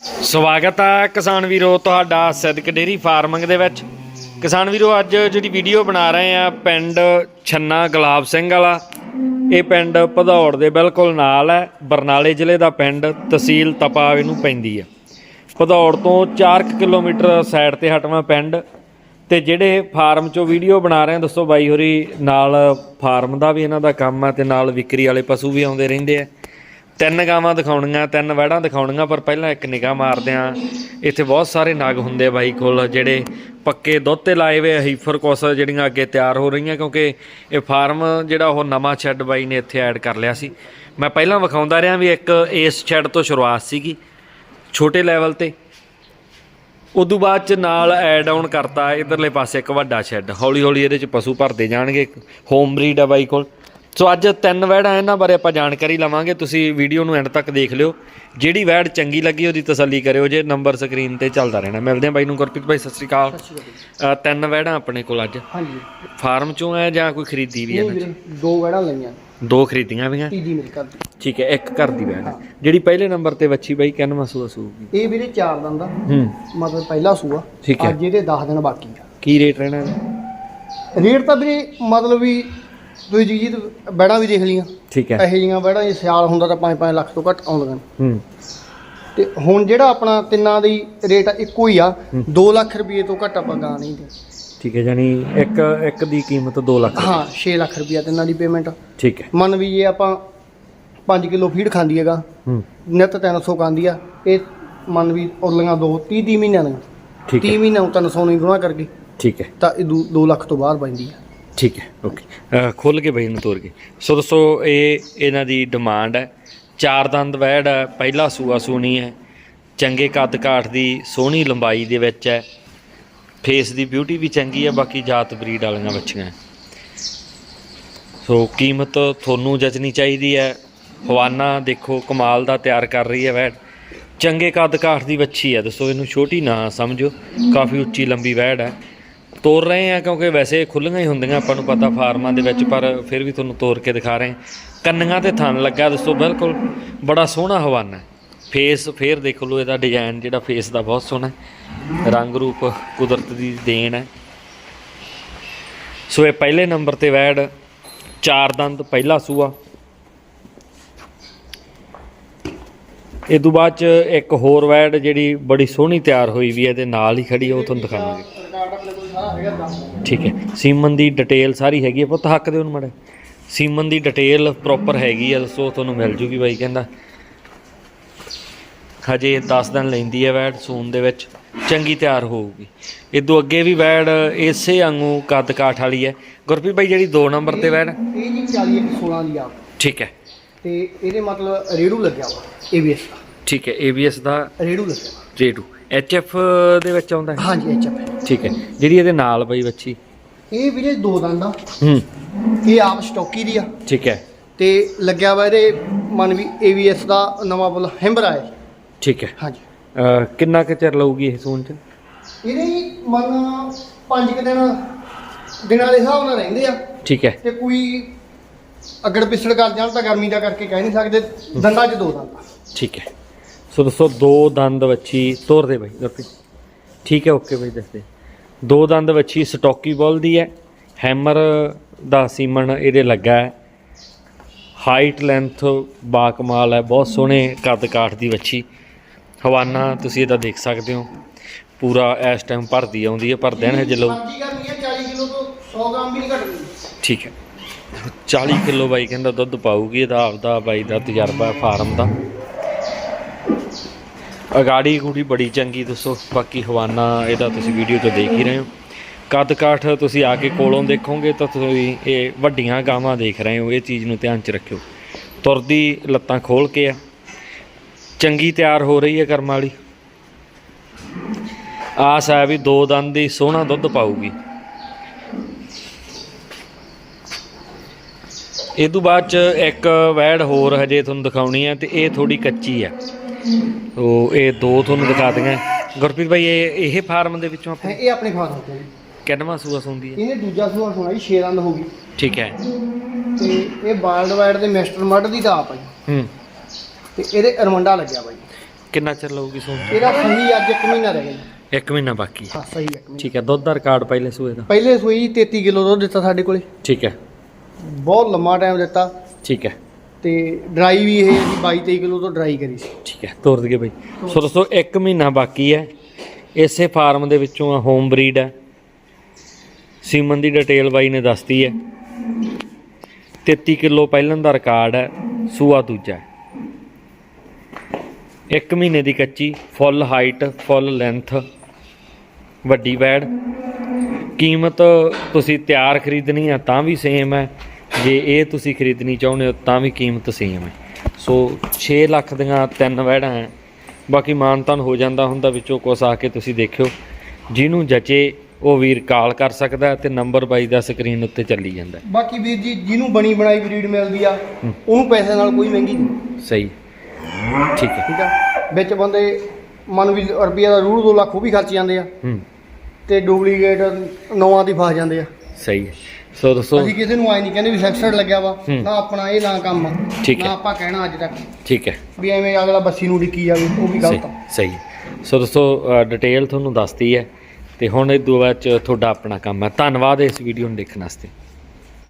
ਸਵਾਗਤ ਹੈ ਕਿਸਾਨ ਵੀਰੋ, ਤੁਹਾਡਾ ਸਿੱਧਕ ਡੇਰੀ ਫਾਰਮਿੰਗ ਦੇ ਵਿੱਚ। ਕਿਸਾਨ ਵੀਰੋ, ਅੱਜ ਜਿਹੜੀ ਵੀਡੀਓ ਬਣਾ ਰਹੇ ਆ, ਪਿੰਡ ਛੰਨਾ ਗੁਲਾਬ ਸਿੰਘ ਵਾਲਾ। ਇਹ ਪਿੰਡ ਭਦੌੜ ਦੇ ਬਿਲਕੁਲ ਨਾਲ ਹੈ। ਬਰਨਾਲੇ ਜ਼ਿਲ੍ਹੇ ਦਾ ਪਿੰਡ ਤਹਿਸੀਲ ਤਪਾ ਇਹਨੂੰ ਪੈਂਦੀ ਹੈ। ਭਦੌੜ ਤੋਂ 4 ਕਿਲੋਮੀਟਰ ਸਾਈਡ ਤੇ ਹਟਵਾ ਪਿੰਡ। ਤੇ ਜਿਹੜੇ ਫਾਰਮ ਚੋਂ ਵੀਡੀਓ ਬਣਾ ਰਹੇ ਆ, ਦੱਸੋ ਬਾਈ ਹੋਰੀ, ਨਾਲ ਫਾਰਮ ਦਾ ਵੀ ਇਹਨਾਂ ਦਾ ਕੰਮ ਆ ਤੇ ਨਾਲ ਵਿਕਰੀ ਵਾਲੇ ਪਸ਼ੂ ਵੀ ਆਉਂਦੇ ਰਹਿੰਦੇ ਆ। ਤਿੰਨ ਗਾਵਾਂ ਦਿਖਾਉਣੀਆਂ, ਤਿੰਨ ਵਹਿੜਾਂ ਦਿਖਾਉਣੀਆਂ, ਪਰ ਪਹਿਲਾਂ ਇੱਕ ਨਿਗਾਹ ਮਾਰਦੇ ਆ ਇੱਥੇ ਬਹੁਤ ਸਾਰੇ ਨਗ ਹੁੰਦੇ ਆ ਬਾਈ ਕੋਲ, ਜਿਹੜੇ ਪੱਕੇ ਦੁੱਧ ਤੇ ਲਾਏ ਹੋਏ ਹੀਫਰ ਕੋਸ, ਜਿਹੜੀਆਂ ਅੱਗੇ ਤਿਆਰ ਹੋ ਰਹੀਆਂ, ਕਿਉਂਕਿ ਇਹ ਫਾਰਮ ਜਿਹੜਾ ਉਹ ਨਵਾਂ ਸ਼ੈੱਡ ਬਾਈ ਨੇ ਇੱਥੇ ਐਡ ਕਰ ਲਿਆ ਸੀ। ਮੈਂ ਪਹਿਲਾਂ ਵਿਖਾਉਂਦਾ ਰਿਹਾ ਵੀ ਇੱਕ ਇਸ ਸ਼ੈੱਡ ਤੋਂ ਸ਼ੁਰੂਆਤ ਸੀਗੀ, ਛੋਟੇ ਲੈਵਲ ਤੇ। ਉਦੋਂ ਬਾਅਦ ਚ ਨਾਲ ਐਡ ਆਨ ਕਰਤਾ, ਇਧਰਲੇ ਪਾਸੇ ਇੱਕ ਵੱਡਾ ਸ਼ੈੱਡ ਹੌਲੀ ਹੌਲੀ ਇਹਦੇ ਚ ਪਸ਼ੂ ਭਰਦੇ ਜਾਣਗੇ ਹੋਮ ਬਰੀਡ ਆ ਬਾਈ ਕੋਲ। ਸੋ ਅੱਜ ਤਿੰਨ ਵੈੜਾਂ ਇਹਨਾਂ ਬਾਰੇ ਆਪਾਂ ਜਾਣਕਾਰੀ ਲਵਾਂਗੇ। ਤੁਸੀਂ ਵੀਡੀਓ ਨੂੰ ਐਂਡ ਤੱਕ ਦੇਖ ਲਿਓ। ਜਿਹੜੀ ਵੈੜ ਚੰਗੀ ਲੱਗੀ ਉਹਦੀ ਤਸੱਲੀ ਕਰਿਓ ਜੇ। ਨੰਬਰ ਸਕਰੀਨ ਤੇ ਚੱਲਦਾ ਰਹਿਣਾ। ਮਿਲਦੇ ਆ ਬਾਈ ਨੂੰ ਗੁਰਪ੍ਰੀਤ ਭਾਈ ਸਤਿ ਸ਼੍ਰੀ ਅਕਾਲ। ਤਿੰਨ ਵੈੜਾਂ ਆਪਣੇ ਕੋਲ ਅੱਜ। ਹਾਂਜੀ। ਫਾਰਮ ਚੋਂ ਹੈ ਜਾਂ ਕੋਈ ਖਰੀਦੀ ਵੀ ਹੈ ਦੋ ਵੜਾ ਲਈਆਂ। ਦੋ ਖਰੀਦੀਆਂ ਵੀ ਤੀਜੀ ਮੇਰੇ ਘਰ ਦੀ। ਠੀਕ ਹੈ ਇੱਕ ਘਰ ਦੀ ਵੈੜ। ਜਿਹੜੀ ਪਹਿਲੇ ਨੰਬਰ ਤੇ ਵੱਛੀ ਬਾਈ ਕਿੰਨਵਾਂ ਸੂਆ ਸੂਗੀ ਇਹ ਵੀਰੇ ਚਾਰ ਦਿਨ ਦਾ। ਹੂੰ। ਮਤਲਬ ਪਹਿਲਾ ਸੂਆ। ਅੱਜ ਇਹਦੇ 10 ਦਿਨ ਬਾਕੀ ਆ। ਕੀ ਰੇਟ ਰਹਿਣਾ? ਰੇਟ ਤਾਂ ਵੀਰੇ ਮਤਲਬ ਵੀ ਤੁਸੀਂ ਜੀ ਜੀ ਬੈੜਾਂ ਵੀ ਦੇਖ ਲੀਆਂ ਠੀਕ ਹੈ। ਇਹੋ ਜਿਹੀਆਂ ਬੈੜਾਂ ਜੇ ਸਿਆਲ ਹੁੰਦਾ ਤਾਂ 5-5 ਲੱਖ ਤੋਂ ਘੱਟ ਆਉਂਦੀਆਂ ਨੇ। ਹੂੰ। ਤੇ ਹੁਣ ਜਿਹੜਾ ਆਪਣਾ ਤਿੰਨਾਂ ਦੀ ਰੇਟ ਇੱਕੋ ਹੀ ਆ 2 ਲੱਖ ਰੁਪਏ ਤੋਂ ਘੱਟ ਆਪਾਂ ਗਾਂ ਨਹੀਂ ਦੇ ਠੀਕ ਹੈ ਜਾਨੀ ਇੱਕ ਇੱਕ ਦੀ ਕੀਮਤ 2 ਲੱਖ ਹਾਂ 6 ਲੱਖ ਰੁਪਏ ਤਿੰਨਾਂ ਦੀ ਪੇਮੈਂਟ ਠੀਕ ਹੈ। ਮੰਨ ਵੀ ਜੇ ਆਪਾਂ 5 ਕਿਲੋ ਫੀਡ ਖਾਂਦੀ ਹੈਗਾ ਹੂੰ। ਨਿੱਤ 300 ਖਾਂਦੀ ਆ ਇਹ ਮੰਨ ਵੀ ਉਰਲੀਆਂ ਦੋ 30 30 ਮਹੀਨਿਆਂ ਦੀਆਂ। ਠੀਕ 30 ਹੈ ਮਹੀਨਿਆਂ ਨੂੰ 300 ਨਹੀਂ ਗੁਣਾ ਕਰਕੇ ਠੀਕ ਹੈ। ਤਾਂ ਇਹ 2 ਲੱਖ ਤੋਂ ਬਾਹਰ ਬਣਦੀ ਆ। ਠੀਕ ਹੈ ਓਕੇ ਖੋਲ ਕੇ ਬਈ ਨੂੰ ਤੋਰ ਕੇ। ਸੋ ਦੋਸਤੋ, ਇਹ ਇਹਨਾਂ ਦੀ ਡਿਮਾਂਡ ਹੈ। ਚਾਰ ਦੰਦ ਵੈੜ ਹੈ, ਪਹਿਲਾ ਸੂਆ ਸੂਣੀ ਹੈ। ਚੰਗੇ ਕੱਦ ਕਾਠ ਦੀ ਸੋਹਣੀ ਲੰਬਾਈ ਦੇ ਵਿੱਚ ਹੈ। ਫੇਸ ਦੀ ਬਿਊਟੀ ਵੀ ਚੰਗੀ ਹੈ, ਬਾਕੀ ਜਾਤ ਬਰੀਡ ਵਾਲੀਆਂ ਬੱਚੀਆਂ ਸੋ ਕੀਮਤ ਤੁਹਾਨੂੰ ਜਚਣੀ ਚਾਹੀਦੀ ਹੈ। ਹਵਾਨਾ ਦੇਖੋ, ਕਮਾਲ ਦਾ ਤਿਆਰ ਕਰ ਰਹੀ ਹੈ ਵੈੜ ਚੰਗੇ ਕੱਦ ਕਾਠ ਦੀ ਵੱਛੀ ਹੈ। ਦੱਸੋ ਇਹਨੂੰ ਛੋਟੀ ਨਾ ਸਮਝੋ। ਕਾਫੀ ਉੱਚੀ ਲੰਬੀ ਵੈੜ ਹੈ। ਤੋਰ ਰਹੇ ਆ ਕਿਉਂਕਿ ਵੈਸੇ ਖੁੱਲੀਆਂ ਹੀ ਹੁੰਦੀਆਂ, ਆਪਾਂ ਨੂੰ ਪਤਾ ਫਾਰਮਾਂ ਦੇ ਵਿੱਚ, ਪਰ ਫਿਰ ਵੀ ਤੁਹਾਨੂੰ ਤੋਰ ਕੇ ਦਿਖਾ ਰਹੇ ਹਾਂ। ਕੰਨੀਆਂ ਤੇ ਥਣ ਲੱਗਾ, ਦੱਸੋ, ਬਿਲਕੁਲ ਬੜਾ ਸੋਹਣਾ ਹਵਾਨਾ ਹੈ। ਫੇਸ ਫੇਰ ਦੇਖ ਲਓ ਇਹਦਾ ਡਿਜ਼ਾਈਨ ਜਿਹੜਾ ਫੇਸ ਦਾ ਬਹੁਤ ਸੋਹਣਾ ਰੰਗ ਰੂਪ ਕੁਦਰਤ ਦੀ ਦੇਣ ਹੈ। ਸੋ ਇਹ ਪਹਿਲੇ ਨੰਬਰ ਤੇ ਵੈੜ, ਚਾਰ ਦੰਦ, ਪਹਿਲਾ ਸੂਆ। ਇਹ ਤੋਂ ਬਾਅਦ ਚ ਇੱਕ ਹੋਰ ਵੈੜ ਜਿਹੜੀ ਬੜੀ ਸੋਹਣੀ ਤਿਆਰ ਹੋਈ ਵੀ ਹੈ, ਇਹਦੇ ਨਾਲ ਹੀ ਖੜੀ ਉਹ ਤੁਹਾਨੂੰ ਦਿਖਾਵਾਂਗੇ। ਠੀਕ ਹੈ। ਸੀਮਨ ਦੀ ਡਿਟੇਲ ਸਾਰੀ ਹੈਗੀ ਹੈ। ਪੁੱਤ ਹੱਕ ਦੇ ਉਹਨੂੰ ਮੜੇ ਸੀਮਨ ਦੀ ਡਿਟੇਲ ਪ੍ਰੋਪਰ ਹੈਗੀ ਹੈ। ਦੱਸੋ ਤੁਹਾਨੂੰ ਮਿਲ ਜੂਗੀ ਬਾਈ ਕਹਿੰਦਾ। ਹਜੇ 10 ਦਿਨ ਲੈਂਦੀ ਹੈ ਵੈੜ ਸੂਨ ਦੇ ਵਿੱਚ। ਚੰਗੀ ਤਿਆਰ ਹੋਊਗੀ। ਇਦੋਂ ਅੱਗੇ ਵੀ ਵੈੜ ਇਸੇ ਵਾਂਗੂ ਕੱਦ ਕਾਠ ਵਾਲੀ ਹੈ। ਗੁਰਪ੍ਰੀਤ ਬਾਈ ਜਿਹੜੀ 2 ਨੰਬਰ ਤੇ ਵੈੜ। ਇਹ ਜੀ 40 ਇੱਕ 16 ਦੀ ਆ। ਠੀਕ ਹੈ। ਤੇ ਇਹਦੇ ਮਤਲਬ ਰੇੜੂ ਲੱਗਿਆ ਵਾ ABS ਦਾ। ਠੀਕ ਹੈ ABS ਦਾ ਰੇੜੂ ਲੱਗਿਆ ਵਾ। J2 HF ਦੇ ਵਿੱਚ ਆਉਂਦਾ ਹੈ? ਹਾਂਜੀ ਐਚਐਫ ਠੀਕ ਹੈ। ਜਿਹੜੀ ਇਹਦੇ ਨਾਲ ਬਈ ਬੱਚੀ? ਇਹ ਵੀਰੇ ਦੋ ਦੰਦ ਆ। ਹੂੰ। ਇਹ ਆਪ ਸਟੋਕੀ ਦੀ ਆ। ਠੀਕ ਹੈ। ਤੇ ਲੱਗਿਆ ਵਾ ਇਹਦੇ ਮਨ ਵੀ ABS ਦਾ ਨਵਾਂ ਬੁੱਲ ਹਿੰਬਰਾ ਹੈ ਠੀਕ ਹੈ। ਹਾਂਜੀ। ਅਹ ਕਿੰਨਾ ਕੁ ਚਿਰ ਲਊਗੀ ਇਹ ਸੂਨ ਚ? ਇਹਦੇ ਮਨ ਪੰਜ ਕੁ ਦਿਨ ਦਿਨਾਂ ਦੇ ਹਿਸਾਬ ਨਾਲ ਰਹਿੰਦੇ ਆ। ਠੀਕ ਹੈ। ਤੇ ਕੋਈ ਅਗੜ ਪਿਛੜ ਕਰ ਜਾਣ ਤਾਂ ਗਰਮੀ ਦਾ ਕਰਕੇ ਕਹਿ ਨਹੀਂ ਸਕਦੇ। ਦੰਦਾਂ 'ਚ ਦੋ ਦੰਦ ਆ। ਠੀਕ ਹੈ। ਸੋ ਦੋਸਤੋ ਦੋ ਦੰਦ ਵੱਛੀ ਤੋਰ ਦੇ ਬਾਈ ਗੁਰਪ੍ਰੀਤ ਠੀਕ ਹੈ ਓਕੇ ਬਾਈ ਦੱਸਦੇ ਦੋ। ਦੰਦ ਵੱਛੀ ਸਟੋਕੀ ਬੋਲ ਦੀ ਹੈ ਹੈਮਰ ਦਾ ਸੀਮਨ ਇਹਦੇ ਲੱਗਾ ਹੈ। ਹਾਈਟ ਲੈਂਥ ਬਾਕਮਾਲ ਹੈ ਬਹੁਤ ਸੋਹਣੇ ਕੱਦ ਕਾਠ ਦੀ ਵੱਛੀ। ਹਵਾਨਾ ਤੁਸੀਂ ਇਹਦਾ ਦੇਖ ਸਕਦੇ ਹੋ ਪੂਰਾ ਇਸ ਟਾਈਮ ਭਰਦੀ ਆਉਂਦੀ ਹੈ ਪਰ ਦਿਨ ਹਜੇ ਕਰਨੀ ਹੈ 40 ਕਿਲੋ ਤੋਂ 100 ਗ੍ਰਾਮ ਵੀ ਨਹੀਂ ਘਟਣੀ। ਠੀਕ ਹੈ। 40 ਕਿਲੋ ਬਾਈ ਕਹਿੰਦਾ ਦੁੱਧ ਪਾਊਗੀ ਇਹਦਾ ਆਪਦਾ ਬਾਈ ਦਾ ਤਜਰਬਾ ਫਾਰਮ ਦਾ। ਅਗਾੜੀ ਗੂੜੀ ਬੜੀ ਚੰਗੀ, ਦੱਸੋ। ਬਾਕੀ ਹਵਾਨਾ, ਇਹਦਾ ਤੁਸੀਂ ਵੀਡੀਓ ਤੋਂ ਦੇਖ ਹੀ ਰਹੇ ਹੋ। ਕੱਦ ਕਾਠ ਤੁਸੀਂ ਆ ਕੇ ਕੋਲੋਂ ਦੇਖੋਗੇ ਤਾਂ ਤੁਸੀਂ ਇਹ ਵੱਡੀਆਂ ਗਾਵਾਂ ਦੇਖ ਰਹੇ ਹੋ। ਇਹ ਚੀਜ਼ ਨੂੰ ਧਿਆਨ 'ਚ ਰੱਖਿਓ। ਤੁਰਦੀ ਲੱਤਾਂ ਖੋਲ ਕੇ ਆ। ਚੰਗੀ ਤਿਆਰ ਹੋ ਰਹੀ ਹੈ ਕਰਮ ਵਾਲੀ। ਆਸ ਹੈ ਵੀ ਦੋ ਦੰਦ ਦੀ ਸੋਹਣਾ ਦੁੱਧ ਪਾਊਗੀ। ਇਹ ਤੋਂ ਬਾਅਦ ਚ ਇੱਕ ਵੈੜ ਹੋਰ ਹਜੇ ਤੁਹਾਨੂੰ ਦਿਖਾਉਣੀ ਹੈ ਤੇ ਇਹ ਥੋੜੀ ਕੱਚੀ ਹੈ। ਉਹ ਇਹ ਦੋ ਤੁਹਾਨੂੰ ਦਿਖਾ ਦਿਆਂ। ਗੁਰਪ੍ਰੀਤ ਭਾਈ ਇਹ ਇਹ ਫਾਰਮ ਦੇ ਵਿੱਚੋਂ ਹੈ ਆਪਾਂ ਇਹ ਆਪਣੇ ਫਾਰਮ ਤੋਂ ਜੀ। ਕਿੰਨਵਾਂ ਸੂਆ ਸੁੰਦੀ ਹੈ? ਇਹਨੇ ਦੂਜਾ ਸੂਆ ਸੁਣਾ ਜੀ 6 ਦੰਦ ਹੋ ਗਈ। ਠੀਕ ਹੈ। ਤੇ ਇਹ ਬਾਲਡ ਵਾਈਡ ਦੇ ਮਿਸਟਰ ਮੱਡ ਦੀ ਤਾਂ ਆ ਜੀ। ਹੂੰ। ਤੇ ਇਹਦੇ ਅਰਮੰਡਾ ਲੱਗਿਆ ਬਾਈ ਕਿੰਨਾ ਚਿਰ ਲਊਗੀ ਸੂਣ ਇਹਦਾ ਸਹੀ ਅੱਜ 1 ਮਹੀਨਾ ਰਹਿ ਗਿਆ। ਇੱਕ ਮਹੀਨਾ ਬਾਕੀ ਹੈ। ਹਾਂ ਸਹੀ ਇੱਕ ਮਹੀਨਾ। ਠੀਕ ਹੈ ਦੁੱਧ ਦਾ ਰਿਕਾਰਡ ਪਹਿਲੇ ਸੂਏ ਦਾ। ਪਹਿਲੇ ਸੂਈ 33 ਕਿਲੋ ਦੁੱਧ ਦਿੱਤਾ ਸਾਡੇ ਕੋਲੇ। ਠੀਕ ਹੈ। ਬਹੁਤ ਲੰਮਾ ਟਾਈਮ ਦਿੱਤਾ। ਠੀਕ ਹੈ। ਤੇ ਡਰਾਈ ਵੀ ਇਹ ਅਸੀਂ 22 23 ਕਿਲੋ ਤੋਂ ਡਰਾਈ ਕਰੀ ਸੀ। ਠੀਕ ਹੈ, ਤੋਰ ਦਈਏ ਬਈ। ਸੋ ਦੋਸਤੋ, ਇੱਕ ਮਹੀਨਾ ਬਾਕੀ ਹੈ। ਇਸੇ ਫਾਰਮ ਦੇ ਵਿੱਚੋਂ ਆ ਹੋਮ ਬਰੀਡ ਹੈ। ਸੀਮਨ ਦੀ ਡਿਟੇਲ ਬਾਈ ਨੇ ਦੱਸਤੀ ਹੈ। 33 ਕਿਲੋ ਪਹਿਲਾਂ ਦਾ ਰਿਕਾਰਡ ਹੈ, ਸੂਆ ਦੂਜਾ ਇੱਕ ਮਹੀਨੇ ਦੀ ਕੱਚੀ ਫੁੱਲ ਹਾਈਟ ਫੁੱਲ ਲੈਂਥ ਵੱਡੀ ਵੈੜ। ਕੀਮਤ ਤੁਸੀਂ ਤਿਆਰ ਖਰੀਦਣੀ ਆ ਤਾਂ ਵੀ ਸੇਮ ਹੈ। ਜੇ ਇਹ ਤੁਸੀਂ ਖਰੀਦਣੀ ਚਾਹੁੰਦੇ ਹੋ ਤਾਂ ਵੀ ਕੀਮਤ ਸੇਮ ਹੈ। ਸੋ 6 ਲੱਖ ਦੀਆਂ ਤਿੰਨ ਵੈੜਾਂ ਹੈ। ਬਾਕੀ ਮਾਨਤਨ ਹੋ ਜਾਂਦਾ ਹੁੰਦਾ ਵਿੱਚੋਂ ਕੁਛ ਆ ਕੇ ਤੁਸੀਂ ਦੇਖਿਓ। ਜਿਹਨੂੰ ਜਚੇ ਉਹ ਵੀਰ ਕਾਲ ਕਰ ਸਕਦਾ ਹੈ ਤੇ ਨੰਬਰ ਬਾਈ ਦਾ ਸਕਰੀਨ ਉੱਤੇ ਚੱਲੀ ਜਾਂਦਾ ਹੈ। ਬਾਕੀ ਵੀਰ ਜੀ ਜਿਹਨੂੰ ਬਣੀ ਬਣਾਈ ਬਰੀਡ ਮਿਲਦੀ ਆ ਉਹਨੂੰ ਪੈਸੇ ਨਾਲ ਕੋਈ ਮਹਿੰਗੀ ਨਹੀਂ। ਸਹੀ। ਠੀਕ ਹੈ। ਠੀਕ ਆ? ਵਿੱਚ ਬੰਦੇ ਮਨ ਵੀ ਰੁਪਈਆ ਦਾ ਰੂਹ 2 ਲੱਖ ਉਹ ਵੀ ਖਰਚ ਜਾਂਦੇ ਆ। ਹੂੰ। ਤੇ ਡੁਪਲੀਕੇਟ ਨੌਆਂ ਦੀ ਫਸ ਜਾਂਦੇ ਆ। ਸਹੀ ਹੈ। ਸੋ ਦੋਸਤੋ ਅਸੀਂ ਕਿਸੇ ਨੂੰ ਆਏ ਨਹੀਂ ਕਹਿੰਦੇ ਵੀ ਸੈਕਸਡ ਲੱਗਿਆ ਵਾ। ਹੂੰ। ਨਾ ਆਪਣਾ ਇਹ ਨਾ ਕੰਮ। ਆ ਠੀਕ ਹੈ। ਨਾ ਆਪਾਂ ਕਹਿਣਾ ਅੱਜ ਤੱਕ। ਠੀਕ ਹੈ। ਵੀ ਐਵੇਂ ਅਗਲਾ ਬੱਸੀ ਨੂੰ ਡਿੱਕੀ ਜਾਵੇ ਉਹ ਵੀ ਗਲਤ ਆ। ਸਹੀ। ਸੋ ਦੋਸਤੋ ਡਿਟੇਲ ਤੁਹਾਨੂੰ ਦੱਸਤੀ ਹੈ। ਤੇ ਹੁਣ ਇਹ ਦੋ ਬਾਅਦ ਚ ਤੁਹਾਡਾ ਆਪਣਾ ਕੰਮ ਹੈ। ਧੰਨਵਾਦ ਇਸ ਵੀਡੀਓ ਨੂੰ ਦੇਖਣ ਵਾਸਤੇ।